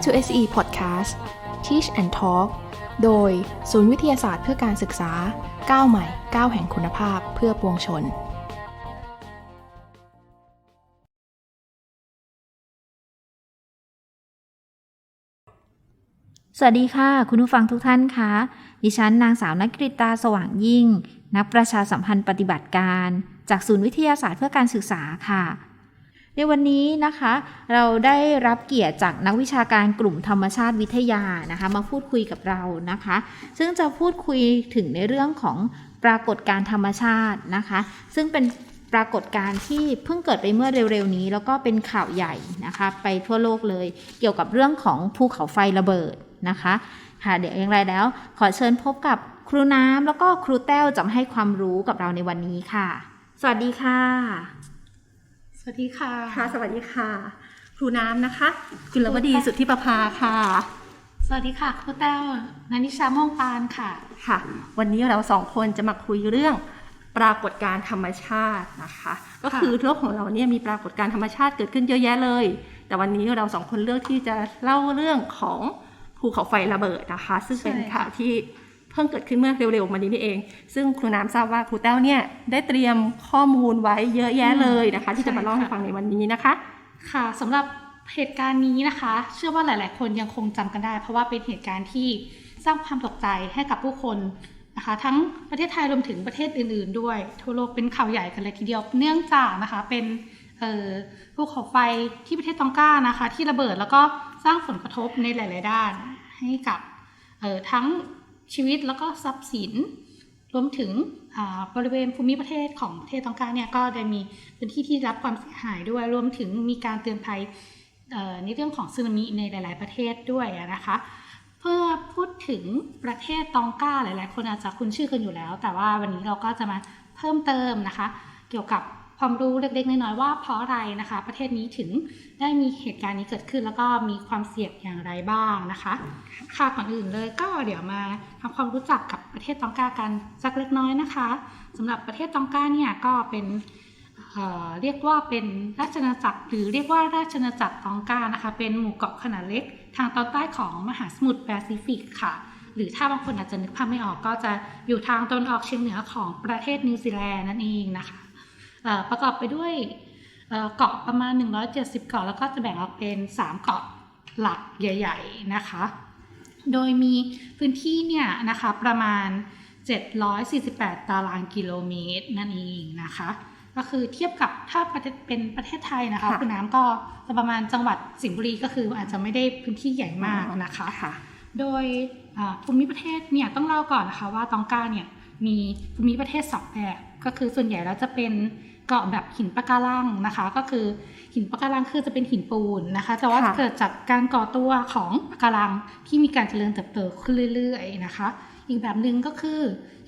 Welcome to SE Podcast Teach and Talk โดยศูนย์วิทยาศาสตร์เพื่อการศึกษาก้าวใหม่ก้าวแห่งคุณภาพเพื่อปวงชน สวัสดีค่ะ คุณผู้ฟังทุกท่านคะดิฉันนางสาวนักกริตาสว่างยิ่ง นักประชาสัมพันธ์ปฏิบัติการ จากศูนย์วิทยาศาสตร์เพื่อการศึกษาค่ะ ในวันนี้นะคะ เราได้รับเกียรติจากนักวิชาการกลุ่มธรรมชาติวิทยานะคะ มาพูดคุยกับเรานะคะ ซึ่งจะพูดคุยถึงในเรื่องของปรากฏการธรรมชาตินะคะ ซึ่งเป็นปรากฏการณ์ที่เพิ่งเกิดไปเมื่อเร็วๆนี้ แล้วก็เป็นข่าวใหญ่นะคะ ไปทั่วโลกเลย เกี่ยวกับเรื่องของภูเขาไฟระเบิดนะคะค่ะเดี๋ยวอย่างไรแล้ว ขอเชิญพบกับครูน้ำแล้วก็ครูแต้วจะมาให้ความรู้กับเราในวันนี้ค่ะ สวัสดีค่ะ สวัสดีค่ะค่ะ สวัสดีค่ะ ครูน้ำนะคะจุลวดีสุทธิประภาค่ะ สวัสดีค่ะครูแต้วนันนิชาม่วงปานค่ะ ค่ะ วันนี้เราสองคนจะมาคุยเรื่องปรากฏการณ์ธรรมชาตินะคะ ก็คือโลกของเราเนี่ยมีปรากฏการณ์ธรรมชาติเกิดขึ้นเยอะแยะเลย แต่วันนี้เราสองคนเลือกที่จะเล่าเรื่องของภูเขาไฟระเบิดนะคะ ซึ่งเป็นใช่ค่ะข่าวที่ เพิ่งเกิดขึ้นเมื่อเร็วๆมานี้นี่เอง ซึ่งครูน้ำทราบว่าครูแต้วเนี่ยได้เตรียมข้อมูลไว้เยอะแยะเลยนะคะ ที่จะมาเล่าให้ฟังในวันนี้นะคะ ค่ะสำหรับเหตุการณ์นี้นะคะ เชื่อว่าหลายๆ คนยังคงจำกันได้ เพราะว่าเป็นเหตุการณ์ที่สร้างความตกใจให้กับผู้คนนะคะ ทั้งประเทศไทยรวมถึงประเทศอื่น ๆ ด้วย ทั่วโลกเป็นข่าวใหญ่กันเลยทีเดียวเนื่องจากนะคะเป็นภูเขาไฟที่ประเทศตองกานะคะ ที่ระเบิดแล้วก็สร้างผลกระทบในหลาย ๆ ด้านให้กับทั้ง ชีวิตแล้วก็ทรัพย์สิน รวมถึงบริเวณภูมิประเทศของประเทศตองกาเนี่ยก็ได้มีพื้นที่ที่รับความเสียหายด้วย รวมถึงมีการเตือนภัยในเรื่องของสึนามิในหลาย ๆ ประเทศด้วยนะคะเพื่อพูดถึงประเทศตองกาหลาย ๆ คนอาจจะคุ้นชื่อกันอยู่แล้ว แต่ว่าวันนี้เราก็จะมาเพิ่มเติมนะคะ เกี่ยวกับ ความรู้เล็กๆน้อยๆว่าเพราะอะไรนะคะ ประเทศนี้ถึงได้มีเหตุการณ์นี้เกิดขึ้น แล้วก็มีความเสี่ยงอย่างไรบ้างนะคะค่ะก่อนอื่นเลยก็เดี๋ยวมาทำความรู้จักกับประเทศตองกากันสักเล็กน้อยนะคะสำหรับประเทศตองกาเนี่ยก็เป็นเอ่อเรียกว่าเป็นราชอาณาจักรหรือเรียกว่าราชอาณาจักรตองกานะคะ เป็นหมู่เกาะขนาดเล็ก ทางตอนใต้ของมหาสมุทรแปซิฟิกค่ะหรือถ้าบางคนอาจจะนึกภาพไม่ออกก็จะอยู่ทางตอนออกเฉียงเหนือของประเทศนิวซีแลนด์นั่นเองนะคะเอ่อ ประกอบไปด้วยเอ่อเกาะประมาณ 170 เกาะแล้วก็จะแบ่งออกเป็น 3 เกาะหลักใหญ่ ๆ นะคะ โดยมีพื้นที่เนี่ยนะคะประมาณ 748 ตารางกิโลเมตรนั่นเองนะคะ ก็คือเทียบกับถ้าประเทศเป็นประเทศไทยนะคะค่ะคุณน้ำก็จะประมาณจังหวัดสิงห์บุรีก็คืออาจจะไม่ได้พื้นที่ใหญ่มากนะคะค่ะโดยอ่าภูมิประเทศเนี่ยต้องเล่าก่อนนะคะว่าตองกาเนี่ยมีภูมิประเทศสองแบบก็คือส่วนใหญ่แล้วจะเป็น เกาะแบบหินปะการังนะคะ ก็คือหินปะการังคือจะเป็นหินปูนนะคะ แต่ว่าค่ะเกิดจากการก่อตัวของปะการังที่มีการเจริญเติบโตขึ้นเรื่อยๆนะคะ อีกแบบหนึ่งก็คือ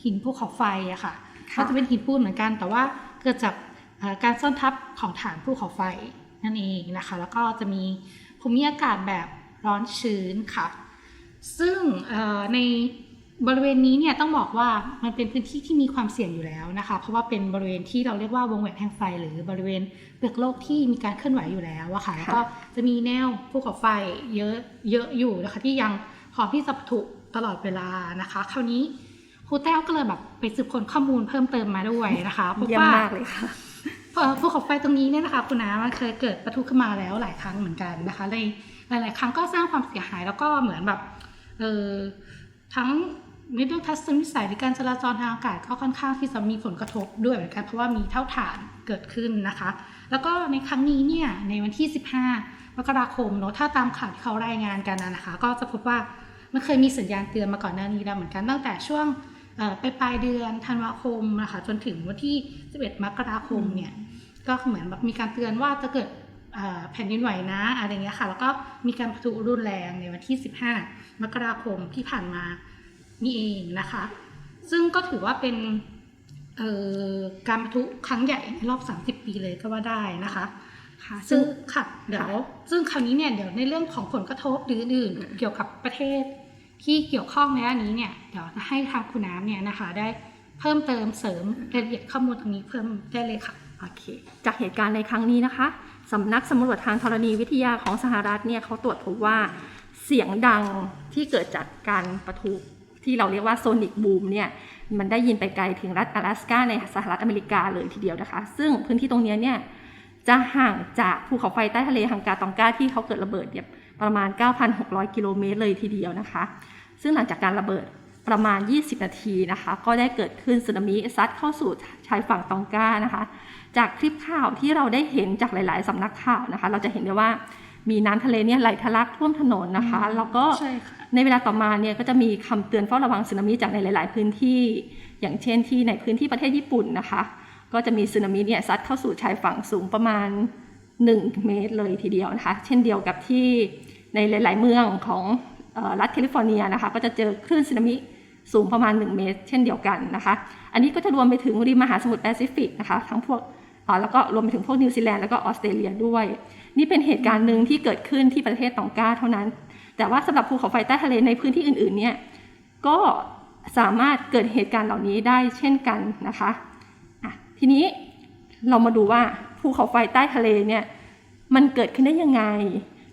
หินภูเขาไฟอะค่ะค่ะก็จะเป็นหินปูนเหมือนกัน แต่ว่าเกิดจากเอ่อการซ่อนทับของฐานภูเขาไฟนั่นเองนะคะ แล้วก็จะมีภูมิอากาศแบบร้อนชื้นค่ะ ซึ่งเอ่อใน บริเวณนี้เนี่ยต้องบอกว่ามันเป็นพื้นที่ที่มีความเสี่ยงอยู่แล้วนะคะ เพราะว่าเป็นบริเวณที่เราเรียกว่าวงแหวนแห่งไฟ หรือบริเวณเปลือกโลกที่มีการเคลื่อนไหวอยู่แล้วอะค่ะแล้วก็จะมีแนวภูเขาไฟเยอะเยอะอยู่นะคะ ที่ยังพร้อมที่จะปะทุตลอดเวลานะคะ คราวนี้ครูแต้วก็เลยแบบไปสืบค้นข้อมูลเพิ่มเติมมาด้วยนะคะพบเยี่ยมว่ามากเลยค่ะเอ่อภูเขาไฟตรงนี้เนี่ยนะคะคุณน้ามันเคยเกิดปะทุขึ้นมาแล้วหลายครั้งเหมือนกันนะคะในหลาย ๆ ครั้งก็สร้างความเสียหายแล้วก็เหมือนแบบเออทั้ง ในเรื่องทัศนวิสัยหรือการจราจรทางอากาศก็ค่อนข้างที่จะมีผลกระทบด้วยเหมือนกันเพราะว่ามีเท่าฐานเกิดขึ้นนะคะ แล้วก็ในครั้งนี้เนี่ยในวันที่ 15 มกราคมเนอะถ้าตามข่าวที่เขารายงานกันนะคะ ก็จะพบว่ามันเคยมีสัญญาณเตือนมาก่อนหน้านี้แล้วเหมือนกันตั้งแต่ช่วงเอ่อปลายปลายเดือนธันวาคมนะคะจนถึงวันที่ 11 มกราคมเนี่ยก็เหมือนแบบมีการเตือนว่าจะเกิดแผ่นดินไหวนะอะไรเงี้ยค่ะ แล้วก็มีการปะทุรุนแรงในวันที่ 15 มกราคมที่ผ่านมา นี่เองนะคะ ซึ่งก็ถือว่าเป็นเอ่อการปะทุครั้งใหญ่ในรอบ 30 ปีเลยก็ว่าได้นะคะค่ะซึ่ซึ่งงค่ะเดี๋ยวซึ่งคราวนี้เนี่ยเดี๋ยวในเรื่องของผลกระทบหรืออื่นๆเกี่ยวกับประเทศที่เกี่ยวข้องในด้านนี้เนี่ยเดี๋ยวจะให้ทางคุณน้ำเนี่ยนะคะได้เพิ่มเติมเสริมรายละเอียดข้อมูลตรงนี้เพิ่มได้เลยค่ะโอเคจากเหตุการณ์ในครั้งนี้นะคะสำนักสำรวจทางธรณีวิทยาของสหรัฐเนี่ยเขาตรวจพบว่าเสียงดังที่เกิดจากการประทุ ที่เราเรียกว่าโซนิกบูมเนี่ยมันได้ยินไปไกลถึงรัฐอลาสกาในสหรัฐอเมริกาเลยทีเดียวนะคะ ซึ่งพื้นที่ตรงนี้เนี่ยจะห่างจากภูเขาไฟใต้ทะเลฮังกาตองกาที่เขาเกิดระเบิดเนี่ยประมาณ 9,600 กิโลเมตรเลยทีเดียวนะคะ ซึ่งหลังจากการระเบิดประมาณ 20 นาทีนะคะ ก็ได้เกิดขึ้นสึนามิซัดเข้าสู่ชายฝั่งตองกานะคะ จากคลิปข่าวที่เราได้เห็นจากหลาย ๆ สำนักข่าวนะคะ เราจะเห็นได้ว่า มีน้ำทะเลเนี่ยไหลทะลักท่วมถนนนะคะ แล้วก็ใช่ค่ะในเวลาต่อมาเนี่ยก็จะมีคำเตือนเฝ้าระวังสึนามิจากในหลาย ๆ พื้นที่ อย่างเช่นที่ในพื้นที่ประเทศญี่ปุ่นนะคะ ก็จะมีสึนามิเนี่ยซัดเข้าสู่ชายฝั่งสูงประมาณ 1 เมตรเลยทีเดียวนะคะ เช่นเดียวกับที่ในหลาย ๆ เมืองของเอ่อรัฐแคลิฟอร์เนียนะคะ ก็จะเจอคลื่นสึนามิสูงประมาณ 1 เมตร เช่นเดียวกันนะคะ อันนี้ก็จะรวมไปถึงริมมหาสมุทรแปซิฟิกนะคะทั้งพวกเอ่อแล้วก็รวมไปถึงพวกนิวซีแลนด์แล้วก็ออสเตรเลียด้วย นี่เป็นเหตุการณ์หนึ่งที่เกิดขึ้นที่ประเทศตองกาเท่านั้น แต่ว่าสำหรับภูเขาไฟใต้ทะเลในพื้นที่อื่นๆเนี่ยก็สามารถเกิดเหตุการณ์เหล่านี้ได้เช่นกันนะคะอะทีนี้เรามาดูว่าภูเขาไฟใต้ทะเลเนี่ยมันเกิดขึ้นได้ยังไง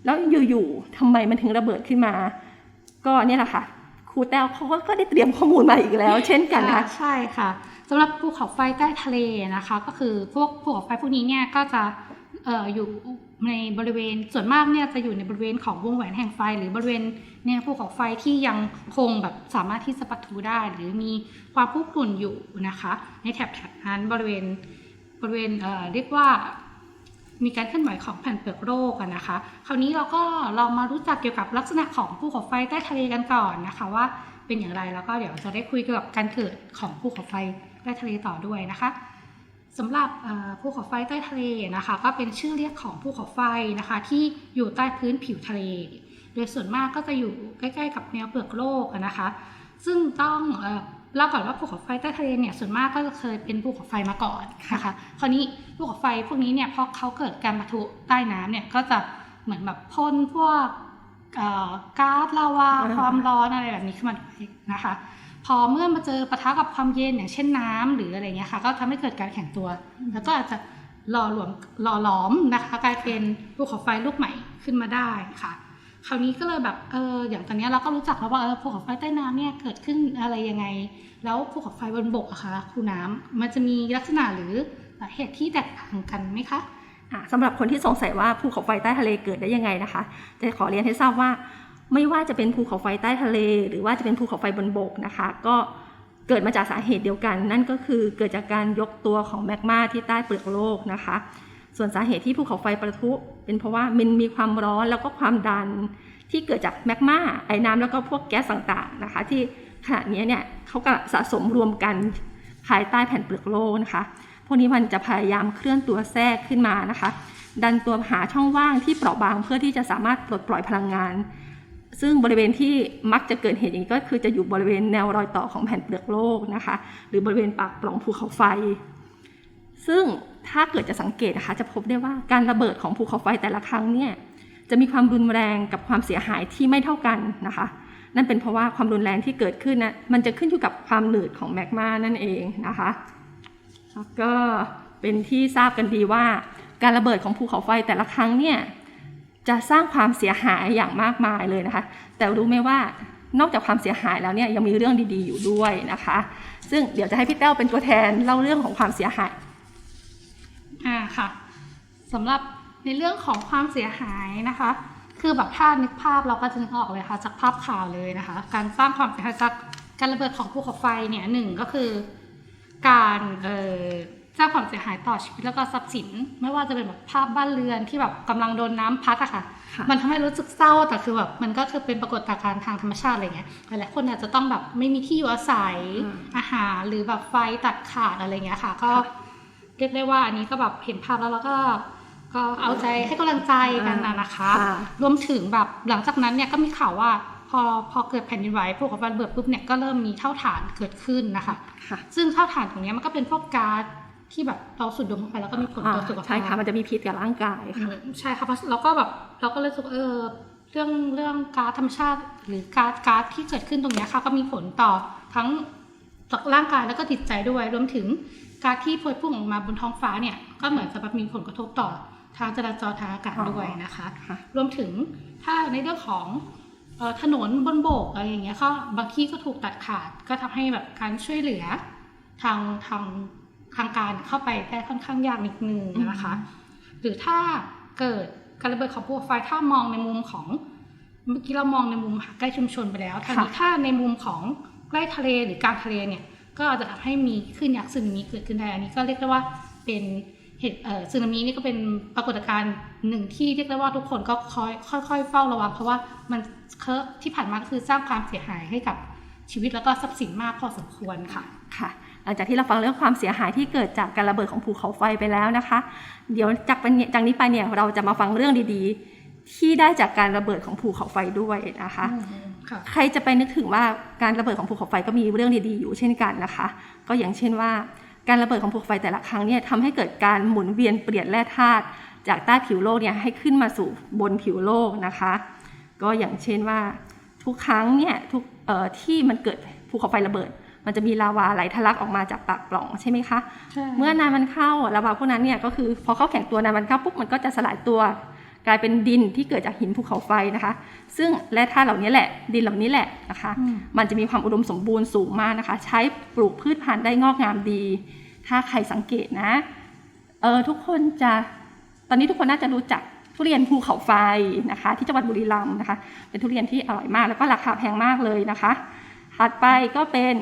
แล้วอยู่ๆทำไมมันถึงระเบิดขึ้นมา ก็เนี่ยแหละค่ะครูแต้วเขาก็ได้เตรียมข้อมูลมาอีกแล้ว เช่นกันนะคะใช่ค่ะสำหรับภูเขาไฟใต้ทะเลนะคะ ก็คือพวกภูเขาไฟพวกนี้เนี่ยก็จะเอ่ออยู่ ในบริเวณส่วนมากเนี่ยจะอยู่ในบริเวณของวงแหวนแห่งไฟ หรือบริเวณเนี่ยภูเขาไฟที่ยังคงแบบสามารถที่จะปะทุได้ หรือมีความคุกรุ่นอยู่นะคะ ในแถบแถบนั้นบริเวณบริเวณเอ่อเรียกว่ามีการเคลื่อนไหวของแผ่นเปลือกโลกนะคะ คราวนี้เราก็เรามารู้จักเกี่ยวกับลักษณะของภูเขาไฟใต้ทะเลกันก่อนนะคะว่าเป็นอย่างไรแล้วก็เดี๋ยวจะได้คุยเกี่ยวกับการเกิดของภูเขาไฟใต้ทะเลต่อด้วยนะคะ สำหรับเอ่อภูเขาไฟใต้ทะเลนะคะก็เป็นชื่อเรียกของภูเขาไฟนะคะ ที่อยู่ใต้พื้นผิวทะเล โดยส่วนมากก็จะอยู่ใกล้ๆ กับแนวเปลือกโลกอะนะคะ ซึ่งต้องเอ่อเล่าก่อนว่าภูเขาไฟใต้ทะเลเนี่ยส่วนมากก็จะเคยเป็นภูเขาไฟมาก่อนนะคะคราวนี้ภูเขาไฟพวกนี้เนี่ยพอเขาเกิดการปะทุใต้น้ำเนี่ยก็จะเหมือนแบบพ่นพวกเอ่อก๊าซลาวาอ่าความร้อนอะไรแบบนี้ขึ้นมาด้วยนะคะพ อเมื่อมาเจอปะทะกับความเย็นอย่างเช่นน้ำหรืออะไรเงี้ยค่ะ ก็ทำให้เกิดการแข็งตัว แล้วก็อาจจะหล่อหลวมหล่อหลอมนะคะกลายเป็นภูเขาไฟลูกใหม่ขึ้นมาได้ค่ะ คราวนี้ก็เลยแบบเอออย่างตอนนี้เราก็รู้จักแล้วว่าเออภูเขาไฟใต้น้ำเนี่ยเกิดขึ้นอะไรยังไง แล้วภูเขาไฟบนบกอะคะคูน้ำมันจะมีลักษณะหรือสาเหตุที่แตกต่างกันไหมคะะสำหรับคนที่สงสัยว่าภูเขาไฟใต้ทะเลเกิดได้ยังไงนะคะ จะขอเรียนให้ทราบว่า ไม่ว่าจะเป็นภูเขาไฟใต้ทะเล หรือว่าจะเป็นภูเขาไฟบนบกนะคะ ก็เกิดมาจากสาเหตุเดียวกัน นั่นก็คือเกิดจากการยกตัวของแมกมาที่ใต้เปลือกโลกนะคะ ส่วนสาเหตุที่ภูเขาไฟประทุ เป็นเพราะว่ามันมีความร้อนแล้วก็ความดันที่เกิดจากแมกมาไอ้น้ำแล้วก็พวกแก๊สต่างๆนะคะ ที่ขณะนี้เนี่ยเขาก็สะสมรวมกันภายใต้แผ่นเปลือกโลกนะคะพวกนี้มันจะพยายามเคลื่อนตัวแทรกขึ้นมานะคะ ดันตัวหาช่องว่างที่เปราะบางเพื่อที่จะสามารถปลดปล่อยพลังงาน ซึ่งบริเวณที่มักจะเกิดเหตุอย่างนี้ก็คือจะอยู่บริเวณแนวรอยต่อของแผ่นเปลือกโลกนะคะ หรือบริเวณปากปล่องภูเขาไฟ ซึ่งถ้าเกิดจะสังเกตนะคะจะพบได้ว่าการระเบิดของภูเขาไฟแต่ละครั้งเนี่ยจะมีความรุนแรงกับความเสียหายที่ไม่เท่ากันนะคะ นั่นเป็นเพราะว่าความรุนแรงที่เกิดขึ้นนะมันจะขึ้นอยู่กับความหนืดของแมกมานั่นเองนะคะแล้วก็เป็นที่ทราบกันดีว่าการระเบิดของภูเขาไฟแต่ละครั้งเนี่ย จะสร้างความเสียหายอย่างมากมายเลยนะคะ แต่รู้ไหมว่านอกจากความเสียหายแล้วเนี่ยยังมีเรื่องดีๆอยู่ด้วยนะคะ ซึ่งเดี๋ยวจะให้พี่แต้วเป็นตัวแทนเล่าเรื่องของความเสียหายอ่าค่ะสำหรับในเรื่องของความเสียหายนะคะ คือแบบถ้านึกภาพเราก็จะนึกออกเลยค่ะจากภาพข่าวเลยนะคะ การสร้างความเสียหายจากการระเบิดของภูเขาไฟเนี่ยหนึ่งก็คือ การเอ่อ สร้างความเสียหายต่อชีวิตแล้วก็ทรัพย์สิน ไม่ว่าจะเป็นแบบภาพบ้านเรือนที่แบบกำลังโดนน้ำพัดอะค่ะค่ะมันทำให้รู้สึกเศร้าแต่คือแบบมันก็คือเป็นปรากฏการณ์ทางธรรมชาติอะไรเงี้ยหลายๆคนอาจจะต้องแบบไม่มีที่อยู่อาศัยอืมอาหารหรือแบบไฟตัดขาดอะไรเงี้ยค่ะ ก็ค่ะเรียกได้ว่าอันนี้ก็แบบเห็นภาพแล้วเราก็ก็เอาใจให้กำลังใจกันนะนะคะค่ะรวมถึงแบบหลังจากนั้นเนี่ยก็มีข่าวว่าพอพอเกิดแผ่นดินไหวพวกกับระเบิดปุ๊บเนี่ยก็เริ่มมีเท่าฐานเกิดขึ้นนะคะค่ะซึ่งเท่าฐานตรงเนี้ยมันก็เป็นพวกก๊าซ ที่แบบเราสูดดมเข้าไปแล้วก็มีผลต่อสุขภาพใช่ค่ะมันจะมีพิษกับร่างกายอืค่ะมใช่ค่ะเพราะเราก็แบบเราก็เลยรู้สึกว่าเออเรื่องเรื่องก๊าซธรรมชาติ หรือก๊าซก๊าซที่เกิดขึ้นตรงเนี้ยค่ะก็มีผลต่อทั้งต่อร่างกายแล้วก็จิตใจด้วย รวมถึงการที่พวยพุ่งออกมาบนท้องฟ้าเนี่ย ก็เหมือนจะแบบมีผลกระทบต่อทางจราจรทางอากาศอ๋อด้วยนะคะค่ะรวมถึงถ้าในเรื่องของเอ่อถนนบนโบกอะไรอย่างเงี้ยก็บางที่ก็ถูกตัดขาดก็ทำให้แบบการช่วยเหลือทางทาง ทางการเข้าไปได้ค่อนข้างยากนิดนึงนะคะ หรือถ้าเกิดการระเบิดของภูเขาไฟถ้ามองในมุมของเมื่อกี้เรามองในมุมใกล้ชุมชนไปแล้วทีนี้ค่ะถ้าในมุมของใกล้ทะเลหรือกลางทะเลเนี่ยก็อาจจะทำให้มีคลื่นยักษ์สึนามิเกิดขึ้นได้อันนี้ก็เรียกได้ว่าเป็นเหตุเอ่อสึนามินี่ก็เป็นปรากฏการณ์หนึ่งที่เรียกได้ว่าทุกคนก็คอยค่อย ๆ เฝ้าระวังเพราะว่ามันเคอะที่ผ่านมาก็คือสร้างความเสียหายให้กับชีวิตแล้วก็ทรัพย์สินมากพอสมควรค่ะค่ะห ลังจากที่เราฟังเรื่องความเสียหายที่เกิดจากการระเบิดของภูเขาไฟไปแล้วนะคะ เดี๋ยวจากเป็นจากนี้ไปเนี่ยเราจะมาฟังเรื่องดีๆ ที่ได้จากการระเบิดของภูเขาไฟด้วยนะคะค่ะใครจะไปนึกถึงว่าการระเบิดของภูเขาไฟก็มีเรื่องดีๆอยู่เช่นกันนะคะ ก็อย่างเช่นว่าการระเบิดของภูเขาไฟแต่ละครั้งเนี่ยทำให้เกิดการหมุนเวียนเปลี่ยนแร่ธาตุจากใต้ผิวโลกเนี่ยให้ขึ้นมาสู่บนผิวโลกนะคะ ก็อย่างเช่นว่าทุกครั้งเนี่ยทุกเอ่อที่มันเกิดภูเขาไฟระเบิด มันจะมีลาวาไหลทะลักออกมาจากปากปล่องใช่ไหมคะใช่เมื่อนานมันเข้าลาวาพวกนั้นเนี่ยก็คือพอเข้าแข็งตัวนานมันเข้าปุ๊บมันก็จะสลายตัว กลายเป็นดินที่เกิดจากหินภูเขาไฟนะคะ ซึ่งแร่ธาตุเหล่านี้แหละ ดินเหล่านี้แหละนะคะอืมมันจะมีความอุดมสมบูรณ์สูงมากนะคะ ใช้ปลูกพืชพันธุ์ได้งอกงามดี ถ้าใครสังเกตนะเออทุกคนจะตอนนี้ทุกคนน่าจะรู้จักทุเรียนภูเขาไฟนะคะ ที่จังหวัดบุรีรัมย์นะคะ เป็นทุเรียนที่อร่อยมากแล้วก็ราคาแพงมากเลยนะคะถัดไปก็เป็น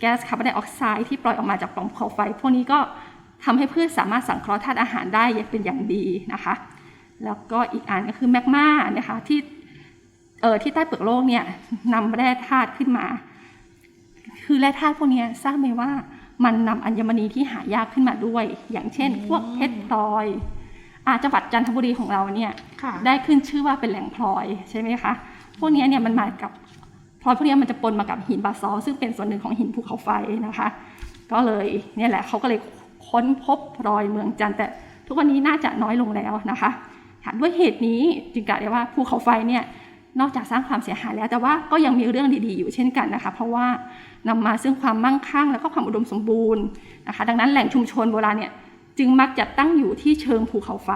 แก๊สคาร์บอนไดออกไซด์ที่ปล่อยออกมาจากปล่องภูเขาไฟ พวกนี้ก็ทำให้พืชสามารถสังเคราะห์ธาตุอาหารได้อย่างเป็นอย่างดีนะคะ แล้วก็อีกอันก็คือแมกมานะคะที่เออที่ใต้เปลือกโลกเนี่ยนำแร่ธาตุขึ้นมา คือแร่ธาตุพวกเนี้ยทราบไหมว่ามันนำอัญมณีที่หายากขึ้นมาด้วย อย่างเช่น พวกเพชรพลอยอาจังหวัดจันทบุรีของเราเนี่ยค่ะได้ขึ้นชื่อว่าเป็นแหล่งพลอยใช่ไหมคะพวกเนี้ยเนี่ยมันมากับ เพลอยพวกนี้มันจะปนมากับหินบาซอซึ่งเป็นส่วนหนึ่งของหินภูเขาไฟนะคะ ก็เลยเนี่ยแหละเขาก็เลยค้นพบพลอยเมืองจันแต่ทุกวันนี้น่าจะน้อยลงแล้วนะคะด้วยเหตุนี้จึงกล่าวได้ว่าภูเขาไฟเนี่ยนอกจากสร้างความเสียหายแล้ว แต่ว่าก็ยังมีเรื่องดีๆอยู่เช่นกันนะคะ เพราะว่านำมาซึ่งความมั่งคั่ง แล้วก็ความอุดมสมบูรณ์นะคะ ดังนั้นแหล่งชุมชนโบราณเนี่ยจึงมักจะตั้งอยู่ที่เชิงภูเขาไฟ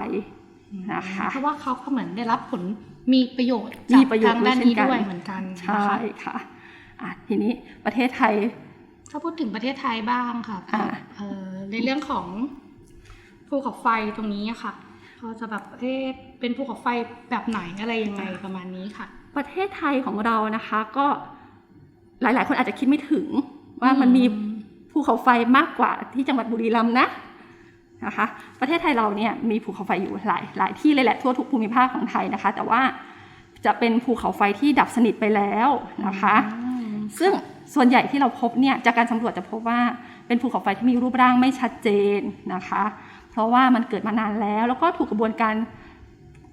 นะคะเพราะว่าเขาเหมือนได้รับผล มีประโยชน์มีจากประโยชน์ทางด้านนี้ด้วยเช่นกันด้วยเหมือนกันนะใช่คะค่ะอะทีนี้ประเทศไทย ถ้าพูดถึงประเทศไทยบ้างค่ะอ่าเอ่อในเรื่องของภูเขาไฟตรงนี้อะค่ะเขาจะแบบเอ๊ะเป็นภูเขาไฟแบบไหนอะไรยังไงประมาณนี้ค่ะ ประเทศไทยของเรานะคะก็หลาย ๆ คนอาจจะคิดไม่ถึงว่ามันมีอืมภูเขาไฟมากกว่าที่จังหวัดบุรีรัมย์นะ นะคะ ประเทศไทยเราเนี่ยมีภูเขาไฟอยู่หลายหลายที่เลยแหละทั่วทุกภูมิภาคของไทยนะคะ แต่ว่าจะเป็นภูเขาไฟที่ดับสนิทไปแล้วนะคะอืมซึ่งส่วนใหญ่ที่เราพบเนี่ยจากการสำรวจจะพบว่าเป็นภูเขาไฟที่มีรูปร่างไม่ชัดเจนนะคะ เพราะว่ามันเกิดมานานแล้ว แล้วก็ถูกกระบวนการ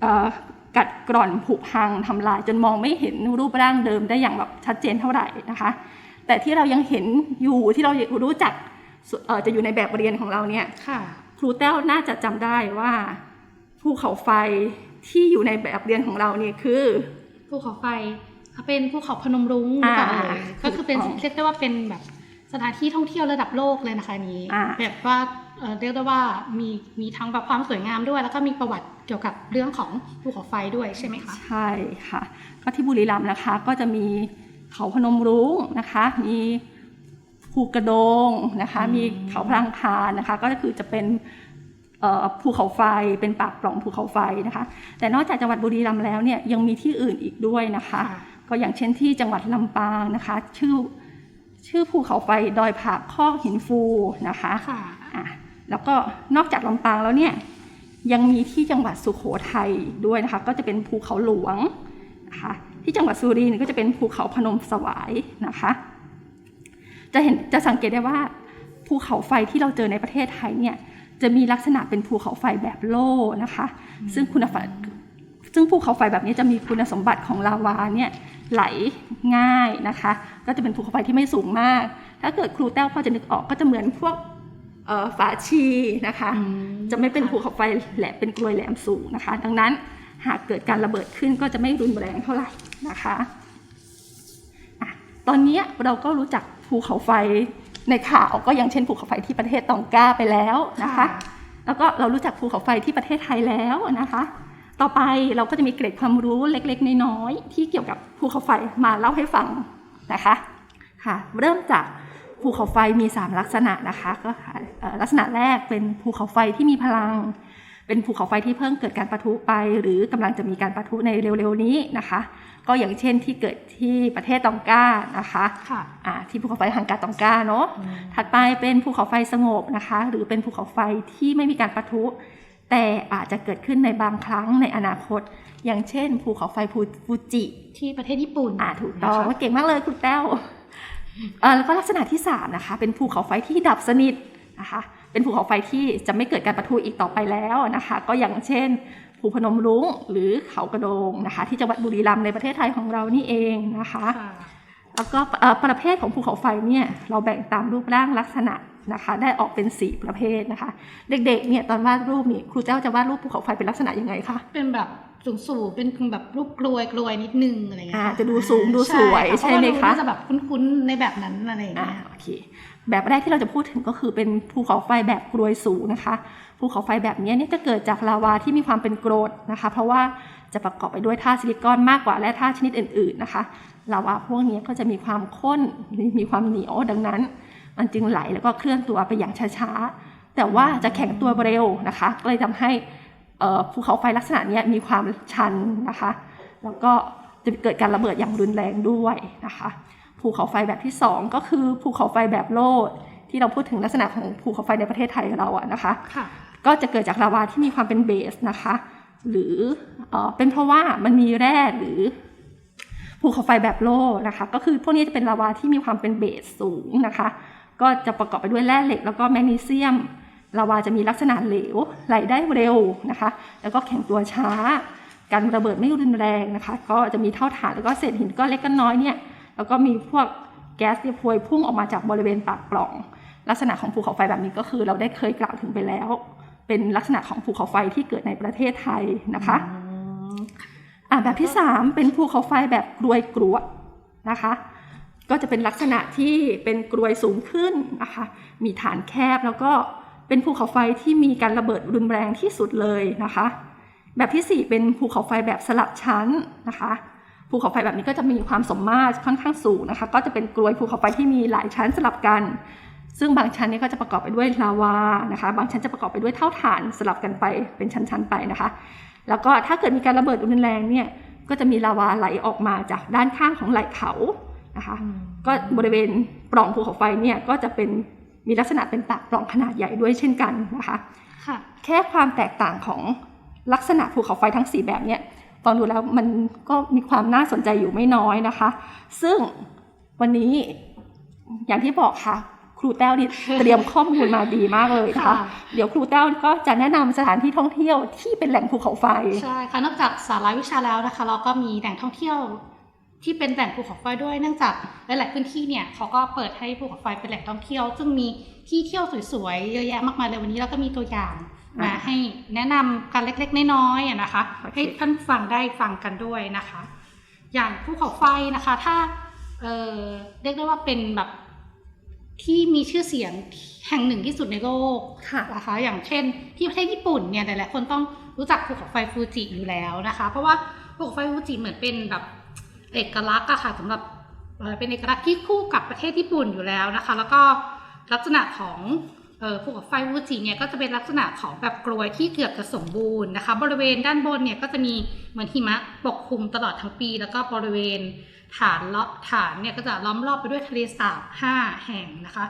เอ่อกัดกร่อนผุพังทำลาย จนมองไม่เห็นรูปร่างเดิมได้อย่างแบบชัดเจนเท่าไหร่นะคะ แต่ที่เรายังเห็นอยู่ที่เรารู้จักส่วนเอ่อจะอยู่ในแบบเรียนของเราเนี่ย ค่ะครูแต้วน่าจะจำได้ว่าภูเขาไฟที่อยู่ในแบบเรียนของเราเนี่ยคือภูเขาไฟเป็นภูเขาพนมรุ้งหรือเปล่าเอ่ยอ่าก็คือเป็นถูกต้องเรียกได้ว่าเป็นแบบสถานที่ท่องเที่ยวระดับโลกเลยนะคะอันนี้อ่าแบบว่าเอ่อเรียกได้ว่ามีมีทั้งแบบความสวยงามด้วย แล้วก็มีประวัติเกี่ยวกับเรื่องของภูเขาไฟด้วยใช่ไหมคะใช่ค่ะ ก็ที่บุรีรัมย์นะคะ ก็จะมีเขาพนมรุ้งนะคะ มี ภูกระโดงนะคะอืมมีเขาพลังพานนะคะก็คือจะเป็นเอ่อภูเขาไฟเป็นปากปล่องภูเขาไฟนะคะ แต่นอกจากจังหวัดบุรีรัมย์แล้วเนี่ยยังมีที่อื่นอีกด้วยนะคะค่ะก็อย่างเช่นที่จังหวัดลำปางนะคะ ชื่อชื่อภูเขาไฟดอยผาคอกหินฟูนะคะค่ะอะแล้วก็นอกจากลำปางแล้วเนี่ยยังมีที่จังหวัดสุโขทัยอีกด้วยนะคะ ก็จะเป็นภูเขาหลวงนะคะที่จังหวัดสุรินทร์ก็จะเป็นภูเขาพนมสวายนะคะ จะเห็นจะสังเกตได้ว่าภูเขาไฟที่เราเจอในประเทศไทยเนี่ยจะมีลักษณะเป็นภูเขาไฟแบบโล่นะคะ ซึ่งคุณภาพซึ่งภูเขาไฟแบบนี้จะมีคุณสมบัติของลาวาเนี่ยไหลง่ายนะคะ ก็จะเป็นภูเขาไฟที่ไม่สูงมาก ถ้าเกิดครูแต้วพอจะนึกออกก็จะเหมือนพวกเอ่อฝาชีนะคะอืมจะไม่เป็นภูเขาไฟแหลมเป็นกลวยแหลมสูงนะคะ ดังนั้นหากเกิดการระเบิดขึ้นก็จะไม่รุนแรงเท่าไหร่นะคะอะตอนนี้เราก็รู้จัก ภูเขาไฟในข่าวก็อย่างเช่นภูเขาไฟที่ประเทศตองกาไปแล้วนะคะ แล้วก็เรารู้จักภูเขาไฟที่ประเทศไทยแล้วนะคะ ต่อไปเราก็จะมีเกร็ดความรู้เล็กๆ น้อยๆที่เกี่ยวกับภูเขาไฟมาเล่าให้ฟังนะคะค่ะเริ่มจากภูเขาไฟมี 3 ลักษณะนะคะก็เอ่อลักษณะแรกเป็นภูเขาไฟที่มีพลัง เป็นภูเขาไฟที่เพิ่งเกิดการปะทุไป หรือกำลังจะมีการปะทุในเร็วๆนี้นะคะ ก็อย่างเช่นที่เกิดที่ประเทศตองกานะคะค่ะอ่าที่ภูเขาไฟฮังกาตองกาเนาะถัดไปเป็นภูเขาไฟสงบนะคะ หรือเป็นภูเขาไฟที่ไม่มีการปะทุ แต่อาจจะเกิดขึ้นในบางครั้งในอนาคต อย่างเช่น ภูเขาไฟฟูฟูจิที่ประเทศญี่ปุ่นอ่าถูกต้องนะคะเก่งมากเลยคุณแต้วเอ่อแล้วก็ลักษณะที่3นะคะเป็นภูเขาไฟที่ดับสนิทนะคะ เป็นภูเขาไฟที่จะไม่เกิดการปะทุอีกต่อไปแล้วนะคะ ก็อย่างเช่น ภูพนมรุ้งหรือเขากระโดงนะคะ ที่จังหวัดบุรีรัมย์ในประเทศไทยของเรานี่เองนะคะค่ะแล้วก็เอ่อประเภทของภูเขาไฟเนี่ยเราแบ่งตามรูปร่างลักษณะนะคะ ได้ออกเป็น 4 ประเภทนะคะ เด็กๆเนี่ยตอนวาดรูปนี่ครูเจ้าจะวาดรูปภูเขาไฟเป็นลักษณะยังไงคะเป็นแบบสูงสูงๆเป็นแบบรูปกลวยกลวยนิดนึงอะไรเงี้ยอ่าค่จะดูสูงดูสวยค่ะใช่ไหมเพราคะว่าเราน่าจะแบบคุ้นๆในแบบนั้นอะไรอย่างอ่าเงี้ยโอเค แบบแรกที่เราจะพูดถึงก็คือเป็นภูเขาไฟแบบกรวยสูงนะคะ ภูเขาไฟแบบนี้เนี่ยจะเกิดจากลาวาที่มีความเป็นกรดนะคะ เพราะว่าจะประกอบไปด้วยธาตุซิลิคอนมากกว่าแร่ธาตุชนิดอื่น ๆนะคะลาวาพวกนี้ก็จะมีความข้นมีความเหนียวดังนั้น มันจึงไหลแล้วก็เคลื่อนตัวไปอย่างช้าๆแต่ว่าจะแข็งตัวเร็วนะคะ ก็เลยทำให้ภูเขาไฟลักษณะนี้มีความชันนะคะ แล้วก็จะเกิดการระเบิดอย่างรุนแรงด้วยนะคะ ภูเขาไฟแบบที่สองก็คือภูเขาไฟแบบโลด ที่เราพูดถึงลักษณะของภูเขาไฟในประเทศไทยเราอะนะคะค่ะก็จะเกิดจากลาวาที่มีความเป็นเบสนะคะ หรือเออเป็นเพราะว่ามันมีแร่หรือภูเขาไฟแบบโลดนะคะ ก็คือพวกนี้จะเป็นลาวาที่มีความเป็นเบสสูงนะคะ ก็จะประกอบไปด้วยแร่เหล็กแล้วก็แมกนีเซียมลาวาจะมีลักษณะเหลวไหลได้เร็วนะคะ แล้วก็แข็งตัวช้า การระเบิดไม่รุนแรงนะคะ ก็จะมีเท่าฐานแล้วก็เศษหินก้อนเล็กก้อนน้อยเนี่ย แล้วก็มีพวกแก๊สที่พวยพุ่งออกมาจากบริเวณปากปล่อง ลักษณะของภูเขาไฟแบบนี้ก็คือ เราได้เคยกล่าวถึงไปแล้ว เป็นลักษณะของภูเขาไฟที่เกิดในประเทศไทยนะคะอะแบบที่ 3 เป็นภูเขาไฟแบบกรวยกรวดนะคะ ก็จะเป็นลักษณะที่เป็นกรวยสูงขึ้นนะคะ มีฐานแคบแล้วก็เป็นภูเขาไฟที่มีการระเบิดรุนแรงที่สุดเลยนะคะ แบบทีสี่4 เป็นภูเขาไฟแบบสลับชั้นนะคะ ภูเขาไฟแบบนี้ก็จะมีความสมมาตรค่อนข้างสูงนะคะ ก็จะเป็นกรวยภูเขาไฟที่มีหลายชั้นสลับกัน ซึ่งบางชั้นเนี่ยก็จะประกอบไปด้วยลาวานะคะ บางชั้นจะประกอบไปด้วยเท่าฐานสลับกันไปเป็นชั้นๆไปนะคะ แล้วก็ถ้าเกิดมีการระเบิดรุนแรงเนี่ยก็จะมีลาวาไหลออกมาจากด้านข้างของไหล่เขานะคะก็บริเวณปล่องภูเขาไฟเนี่ยก็จะเป็นมีลักษณะเป็นปากปล่องขนาดใหญ่ด้วยเช่นกันนะคะค่ะแค่ความแตกต่างของลักษณะภูเขาไฟทั้ง 4 แบบเนี้ย ตอนดูแล้วมันก็มีความน่าสนใจอยู่ไม่น้อยนะคะ ซึ่งวันนี้อย่างที่บอกค่ะ ครูแต้วนี่เตรียมข้อมูลมาดีมากเลยนะคะค่ะเดี๋ยวครูแต้วก็จะแนะนำสถานที่ท่องเที่ยวที่เป็นแหล่งภูเขาไฟใช่ค่ะนอกจากสาระวิชาแล้วนะคะ เราก็มีแหล่งท่องเที่ยวที่เป็นแหล่งภูเขาไฟด้วยเนื่องจากหลาย ๆ พื้นที่เนี่ยเขาก็เปิดให้ภูเขาไฟเป็นแหล่งท่องเที่ยว ซึ่งมีที่เที่ยวสวย ๆ เยอะแยะมากมายเลยวันนี้เราก็มีตัวอย่าง มาอ่าให้แนะนำกันเล็กๆน้อยๆอะนะคะโอเคให้ท่านฟังได้ฟังกันด้วยนะคะ อย่างภูเขาไฟนะคะ ถ้าเออเรียกได้ว่าเป็นแบบที่มีชื่อเสียงแห่งหนึ่งที่สุดในโลกค่ะนะคะ อย่างเช่น ที่ประเทศญี่ปุ่นเนี่ยหลายๆคนต้องรู้จักภูเขาไฟฟูจิอยู่แล้วนะคะ เพราะว่าภูเขาไฟฟูจิเหมือนเป็นแบบเอกลักษณ์อะค่ะสำหรับเอ่อเป็นเอกลักษณ์ที่คู่กับประเทศญี่ปุ่นอยู่แล้วนะคะ แล้วก็ลักษณะของเอ่อ ภูเขาไฟฟูจิเนี่ยก็จะเป็นลักษณะของแบบกรวยที่เกือบจะสมบูรณ์นะคะ บริเวณด้านบนเนี่ยก็จะมีเหมือนหิมะปกคลุมตลอดทั้งปี แล้วก็บริเวณฐานเลาะฐานเนี่ยก็จะล้อมรอบไปด้วยทะเลสาบห้าแห่งนะคะ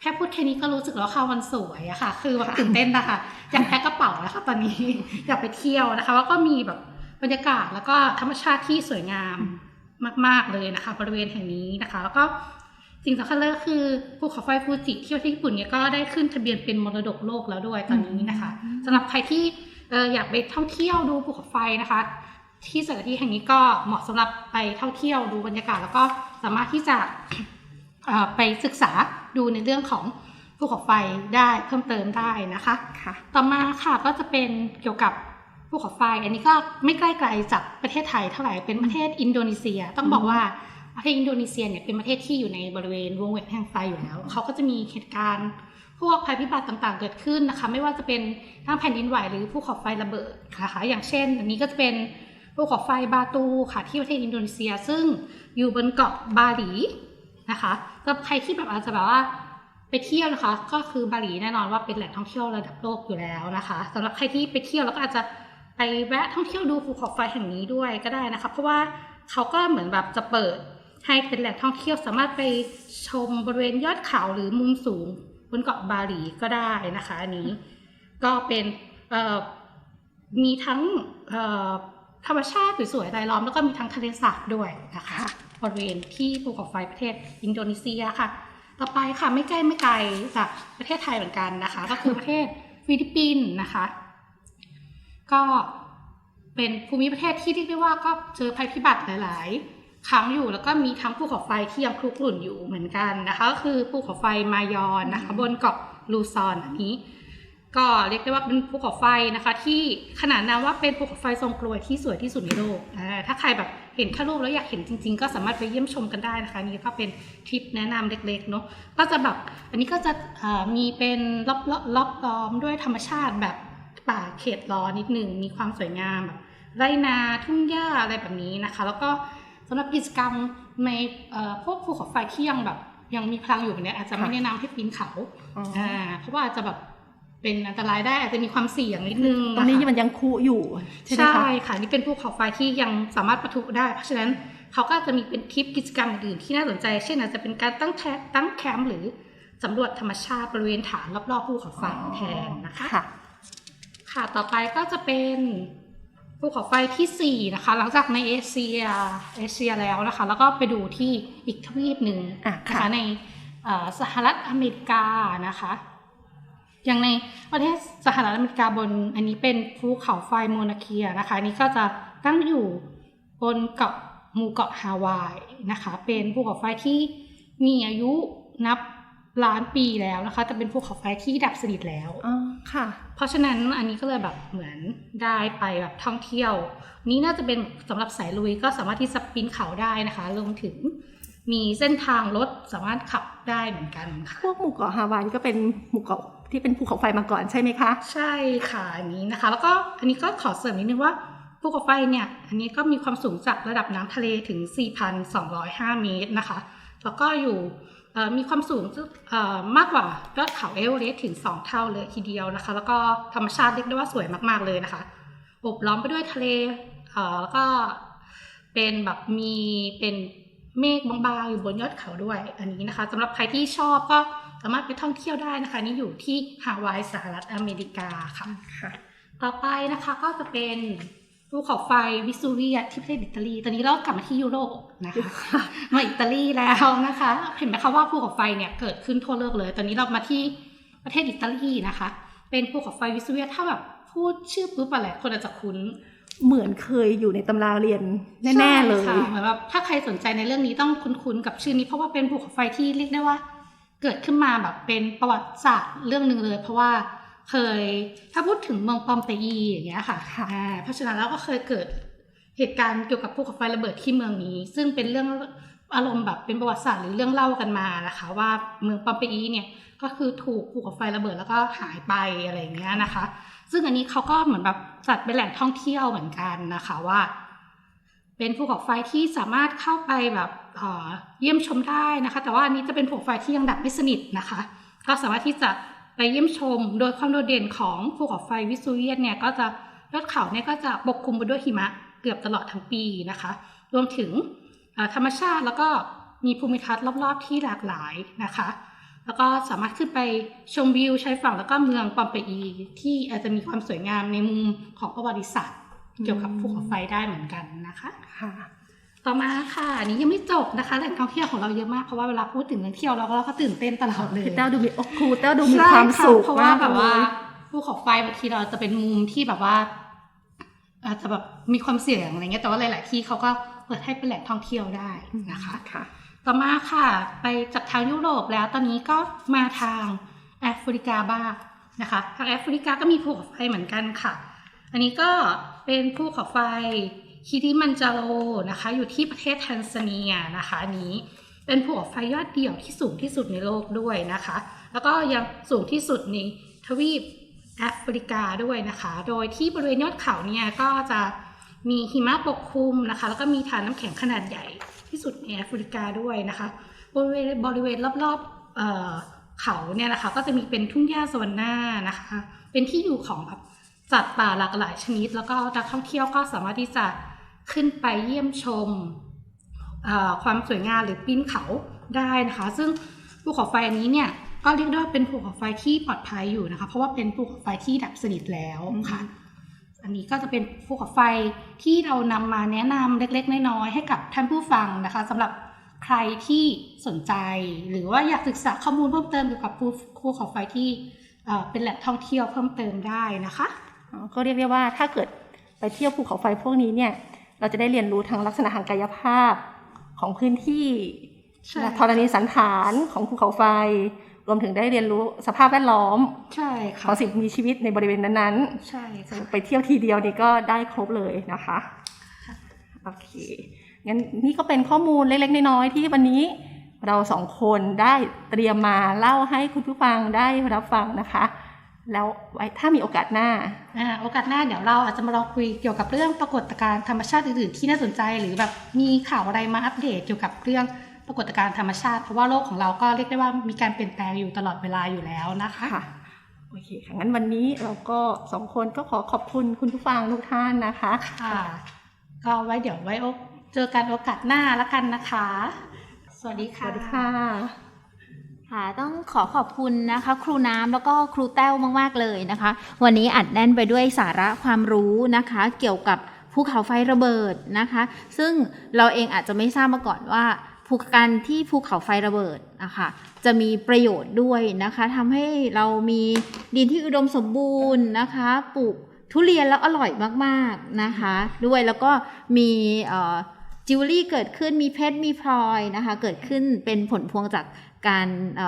แค่พูดแค่นี้ก็รู้สึกแล้วค่ะวันสวยอะค่ะ คือแบบตื่นเต้นนะคะอยากแพ็คกระเป๋าแล้วค่ะตอนนี้อยากไปเที่ยวนะคะแล้วก็มีแบบบรรยากาศแล้วก็ธรรมชาติที่สวยงามมาก ๆเลยนะคะ บริเวณแห่งนี้นะคะ แล้วก็ สิ่งสำคัญเลยก็คือภูเขาไฟฟูจิที่ประเทศญี่ปุ่นเนี่ยก็ได้ขึ้นทะเบียนเป็นมรดกโลกแล้วด้วยตอนนี้นะคะสำหรับใครที่เอ่ออยากไปท่องเที่ยวดูภูเขาไฟนะคะ ที่สถานที่แห่งนี้ก็เหมาะสำหรับไปท่องเที่ยวดูบรรยากาศ แล้วก็สามารถที่จะเอ่อไปศึกษาดูในเรื่องของภูเขาไฟได้เพิ่มเติมได้นะคะค่ะต่อมาค่ะก็จะเป็นเกี่ยวกับภูเขาไฟ อันนี้ก็ไม่ใกล้ไกลจากประเทศไทยเท่าไหร่เป็นประเทศอินโดนีเซีย ต้องบอกว่า ประเทศอินโดนีเซียเนี่ยเป็นประเทศที่อยู่ในบริเวณวงแหวนแห่งไฟอยู่แล้วเขาก็จะมีเหตุการณ์พวกภัยพิบัติต่างๆ เกิดขึ้นนะคะ ไม่ว่าจะเป็นทั้งแผ่นดินไหวหรือภูเขาไฟระเบิดนะคะอย่างเช่น อันนี้ก็จะเป็นภูเขาไฟบาตูค่ะที่ประเทศอินโดนีเซีย ซึ่งอยู่บนเกาะบาหลีนะคะสำหรับใครที่แบบอาจจะแบบว่าไปเที่ยวนะคะ ก็คือบาหลีแน่นอนว่าเป็นแหล่งท่องเที่ยวระดับโลกอยู่แล้วนะคะสำหรับใครที่ไปเที่ยวแล้วก็อาจจะไปแวะท่องเที่ยวดูภูเขาไฟแห่งนี้ด้วยก็ได้นะคะ เพราะว่าเขาก็เหมือนแบบจะเปิด ให้เป็นแหล่งท่องเที่ยวสามารถไปชมบริเวณยอดเขาหรือมุมสูงบนเกาะบาหลีก็ได้นะคะอันนี้ ก็เป็นมีทั้งธรรมชาติสวยๆรายล้อมแล้วก็มีทั้งทะเลสาบด้วยนะคะบริเวณที่ภูเขาไฟประเทศอินโดนีเซียค่ะ ต่อไปค่ะไม่ใกล้ไม่ไกลจากประเทศไทยเหมือนกันนะคะ ก็คือประเทศฟิลิปปินส์นะคะ ก็เป็นภูมิประเทศที่เรียกได้ว่าก็เจอภัยพิบัติหลาย ๆ ครั้งอยู่แล้วก็มีทั้งภูเขาไฟที่ยังคลุกรุ่นอยู่เหมือนกันนะคะก็คือภูเขาไฟมายอนนะคะ บนเกาะลูซอนอันนี้ ก็เรียกได้ว่าเป็นภูเขาไฟนะคะ ที่ขนาดนามว่าเป็นภูเขาไฟทรงกลวยที่สวยที่สุดในโลกอ่าถ้าใครแบบเห็นแค่รูปแล้วอยากเห็นจริง ๆ ก็สามารถไปเยี่ยมชมกันได้นะคะนี่ก็เป็นทริปแนะนำเล็กๆเนาะก็จะแบบอันนี้ก็จะเอ่อมีเป็นรอบๆรอบล้อมด้วยธรรมชาติแบบป่าเขตล้อนิดหนึ่งมีความสวยงามแบบไรนาทุ่งหญ้าอะไรแบบนี้นะคะ แล้วก็ สำหรับกิจกรรมในเอ่อพวกภูเขาไฟที่ยังแบบยังมีพลังอยู่แบบเนี้ยอาจจะไม่แนะนำให้ปีนเขาอ๋ออ่าเพราะว่าอาจจะแบบเป็นอันตรายได้อาจจะมีความเสี่ยงนิดนึงตรงนี้ะคะมันยังคุอยู่ใช่ไหมใช่คะค่ะนี่เป็นภูเขาไฟที่ยังสามารถปะทุได้เพราะฉะนั้นเขาก็จะมีเป็นทริปกิจกรรมอื่นๆที่น่าสนใจ เช่นอาจจะเป็นการตั้งแทตั้งแคมป์หรือสำรวจธรรมชาติบริเวณฐานรอบๆภูเขาไฟแทนนะคะค่ะค่ะต่อไปก็จะเป็น ภูเขาไฟที่ 4 นะคะ หลังจากในเอเชียเอเชียแล้วนะคะ แล้วก็ไปดูที่อีกทวีปหนึ่งอะนะค่ะคะในเอ่อสหรัฐอเมริกานะคะ อย่างในประเทศสหรัฐอเมริกาบน อันนี้เป็นภูเขาไฟโมนาเคียนะคะอันนี้ก็จะตั้งอยู่บนเกาะหมู่เกาะฮาวายนะคะ เป็นภูเขาไฟที่มีอายุนับ ล้านปีแล้วนะคะ แต่เป็นภูเขาไฟที่ดับสนิทแล้วอ๋อค่ะ เพราะฉะนั้นอันนี้ก็เลยแบบเหมือนได้ไปแบบท่องเที่ยว นี้น่าจะเป็นสำหรับสายลุยก็สามารถที่จะปีนเขาได้นะคะรวมถึงมีเส้นทางรถสามารถขับได้เหมือนกันค่ะพวกหมู่เกาะฮาวายนี่ก็เป็นหมู่เกาะที่เป็นภูเขาไฟมาก่อนใช่ไหมคะ ใช่ค่ะอันนี้นะคะ แล้วก็อันนี้ก็ขอเสริมนิดนึงว่าภูเขาไฟเนี่ยอันนี้ก็มีความสูงจากระดับน้ำทะเลถึง 4,205 เมตรนะคะ แล้วก็อยู่เอ่อ มีความสูงเอ่อมากกว่ายอดเขาเอเวอเรสต์ถึง 2 เท่าเลยทีเดียวนะคะ แล้วก็ธรรมชาติเรียกได้ว่าสวยมากๆเลยนะคะอบล้อมไปด้วยทะเลเอ่อแล้วก็เป็นแบบมีเป็นเมฆบางๆอยู่บนยอดเขาด้วยอันนี้นะคะสำหรับใครที่ชอบก็สามารถไปท่องเที่ยวได้นะคะ นี่อยู่ที่ฮาวายสหรัฐอเมริกาค่ะค่ะต่อไปนะคะก็จะเป็น ภูเขาไฟวิสูเวียที่ประเทศอิตาลี ตอนนี้เรากลับมาที่ยุโรปนะคะมาอิตาลีแล้วนะคะ เห็นไหมคะว่าภูเขาไฟเนี่ยเกิดขึ้นทั่วโลกเลย ตอนนี้เรามาที่ประเทศอิตาลีนะคะ เป็นภูเขาไฟวิสูเวียถ้าแบบพูดชื่อปุ๊บอะไรคนอาจจะคุ้นเหมือนเคยอยู่ในตำราเรียนแน่ๆเลยใช่ค่ะเหมือนแบบถ้าใครสนใจในเรื่องนี้ต้องคุ้นๆกับชื่อนี้เพราะว่าเป็นภูเขาไฟที่เรียกได้ว่า เกิดขึ้นมาแบบเป็นประวัติศาสตร์เรื่องหนึ่งเลย เพราะว่า เคยถ้าพูดถึงเมืองปอมเปอีอย่างเงี้ยค่ะค่ะอ่าเพราะฉะนั้นแล้วก็เคยเกิดเหตุการณ์เกี่ยวกับภูเขาไฟระเบิดที่เมืองนี้ ซึ่งเป็นเรื่องอารมณ์แบบเป็นประวัติศาสตร์หรือเรื่องเล่ากันมานะคะ ว่าเมืองปอมเปอีเนี่ยก็คือถูกภูเขาไฟระเบิดแล้วก็หายไปอะไรอย่างเงี้ยนะคะ ซึ่งอันนี้เขาก็เหมือนแบบจัดเป็นแหล่งท่องเที่ยวเหมือนกันนะคะว่า เป็นภูเขาไฟที่สามารถเข้าไปแบบเอ่อเยี่ยมชมได้นะคะ แต่ว่าอันนี้จะเป็นภูเขาไฟที่ยังดับไม่สนิทนะคะ ก็สามารถที่จะ ไปเยี่ยมชม โดยความโดดเด่นของภูเขาไฟวิสูเวียสเนี่ยก็จะยอดเขาเนี่ยก็จะปกคลุมไปด้วยหิมะเกือบตลอดทั้งปีนะคะ รวมถึงธรรมชาติแล้วก็มีภูมิทัศน์รอบๆ ที่หลากหลายนะคะ แล้วก็สามารถขึ้นไปชมวิวชายฝั่งแล้วก็เมืองปอมเปอีที่อาจจะมีความสวยงามในมุมของประวัติศาสตร์ เกี่ยวกับภูเขาไฟได้เหมือนกันนะคะค่ะ ต่อมาค่ะอันนี้ยังไม่จบนะคะแหล่งท่องเที่ยวของเราเยอะมากเพราะว่าเวลาพูดถึงเรื่องเที่ยวเราก็เราก็ตื่นเต้นตลอดเลยพี่แต้วดูมีโอ้ครูแต้วดูมีใช่ความสุขเพราะว่ามกแบบว่าเลยภูเขาไฟบางทีเราจะเป็นมุมที่แบบว่า อาจจะแบบมีความเสี่ยงอะไรเงี้ยแต่ว่าหลาย ๆ ที่เขาก็เปิดให้เป็นแหล่งท่องเที่ยวได้นะคะค่ะ ต่อมาค่ะ ไปจากทางยุโรปแล้วตอนนี้ก็มาทางแอฟริกาบ้างนะคะ ทางแอฟริกาก็มีภูเขาไฟเหมือนกันค่ะ อันนี้ก็เป็นภูเขาไฟ คิริมันจาโรนะคะ อยู่ที่ประเทศแทนซาเนียนะคะนี้เป็นภูเขาไฟยอดเดี่ยวที่สูงที่สุดในโลกด้วยนะคะ แล้วก็ยังสูงที่สุดในทวีปแอฟริกาด้วยนะคะ โดยที่บริเวณยอดเขาเนี่ยก็จะมีหิมะปกคลุมนะคะ แล้วก็มีฐานน้ำแข็งขนาดใหญ่ที่สุดในแอฟริกาด้วยนะคะ บริเวณบริเวณรอบๆเเขาเนี่ยนะคะ ก็จะมีเป็นทุ่งหญ้าสวรรณานะคะ เป็นที่อยู่ของแบบสัตว์ป่าหลากหลายชนิด แล้วก็นักท่องเที่ยวก็สามารถที่จะ ขึ้นไปเยี่ยมชมความสวยงามหรือปีนเขาได้นะคะ ซึ่งภูเขาไฟอันนี้เนี่ยก็เรียกได้ว่าเป็นภูเขาไฟที่ปลอดภัยอยู่นะคะ เพราะว่าเป็นภูเขาไฟที่ดับสนิทแล้วค่ะ อันนี้ก็จะเป็นภูเขาไฟที่เรานำมาแนะนำเล็กๆน้อยๆให้กับท่านผู้ฟังนะคะสำหรับใครที่สนใจ หรือว่าอยากศึกษาข้อมูลเพิ่มเติมเกี่ยวกับภูภูเขาไฟที่เป็นแหล่งท่องเที่ยวเพิ่มเติมได้นะคะ ก็เรียกได้ว่าถ้าเกิดไปเที่ยวภูเขาไฟพวกนี้เนี่ย เราจะได้เรียนรู้ทั้งลักษณะทางกายภาพของพื้นที่ใช่และธรณีสันฐานของภูเขาไฟ รวมถึงได้เรียนรู้สภาพแวดล้อมใช่ขค่ะองสิ่งมีชีวิตในบริเวณนั้นใช่ค่ะๆไปเที่ยวทีเดียวนี่ก็ได้ครบเลยนะคะโอเคงั้นนี่ก็เป็นข้อมูลเล็กๆน้อยๆที่วันนี้เราสองคนได้เตรียมมาเล่าให้คุณผู้ฟังได้รับฟังนะคะ แล้วไว้ถ้ามีโอกาสหน้าอ่าโอกาสหน้าเดี๋ยวเราอาจจะมาลองคุยเกี่ยวกับเรื่องปรากฏการณ์ธรรมชาติอื่นๆที่น่าสนใจ หรือแบบมีข่าวอะไรมาอัปเดตเกี่ยวกับเรื่องปรากฏการณ์ธรรมชาติ เพราะว่าโลกของเราก็เรียกได้ว่ามีการเปลี่ยนแปลงอยู่ตลอดเวลาอยู่แล้วนะคะค่ะโอเคค่ะงั้นวันนี้เราก็สองคนก็ขอขอบคุณคุณผู้ฟังทุกท่านนะคะค่ะก็ไว้เดี๋ยวไว้โอเจอกันโอกาสหน้าแล้วกันนะคะ สวัสดีสค่ะวัสดีค่ะ ค่ะต้องขอขอบคุณนะคะ ครูน้ำแล้วก็ครูแต้วมาก ๆ เลยนะคะ วันนี้อัดแน่นไปด้วยสาระความรู้นะคะ เกี่ยวกับภูเขาไฟระเบิดนะคะ ซึ่งเราเองอาจจะไม่ทราบมาก่อนว่าภูการที่ภูเขาไฟระเบิดนะคะจะมีประโยชน์ด้วยนะคะทำให้เรามีดินที่อุดมสมบูรณ์นะคะปลูกทุเรียนแล้วอร่อยมากๆนะคะ ด้วยแล้วก็มีจิวเวลรี่เกิดขึ้นมีเพชรมีพลอยนะคะ เกิดขึ้นเป็นผลพวงจาก การเ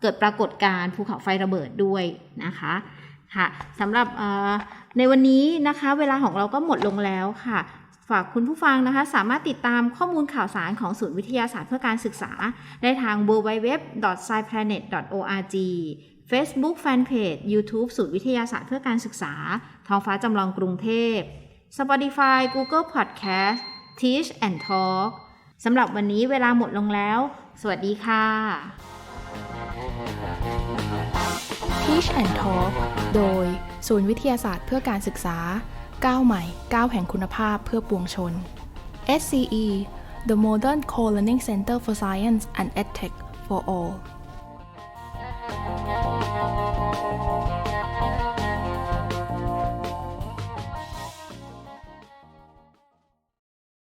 เกิดปรากฏการณ์ภูเขาไฟระเบิดด้วยนะคะค่ะสำหรับในวันนี้นะคะ เวลาของเราก็หมดลงแล้วค่ะ ฝากคุณผู้ฟังนะคะ สามารถติดตามข้อมูลข่าวสารของศูนย์วิทยาศาสตร์เพื่อการศึกษา ได้ทาง www.sciplanet.org Facebook Fanpage YouTube ศูนย์วิทยาศาสตร์เพื่อการศึกษา ท้องฟ้าจำลองกรุงเทพ Spotify Google Podcast Teach and Talk สำหรับวันนี้เวลาหมดลงแล้ว สวัสดีค่ะ Teach and Talk โดย ศูนย์วิทยาศาสตร์เพื่อการศึกษาก้าวใหม่ก้าวแห่งคุณภาพเพื่อปวงชน SCE The Modern Co-Learning Center for Science and EdTech for All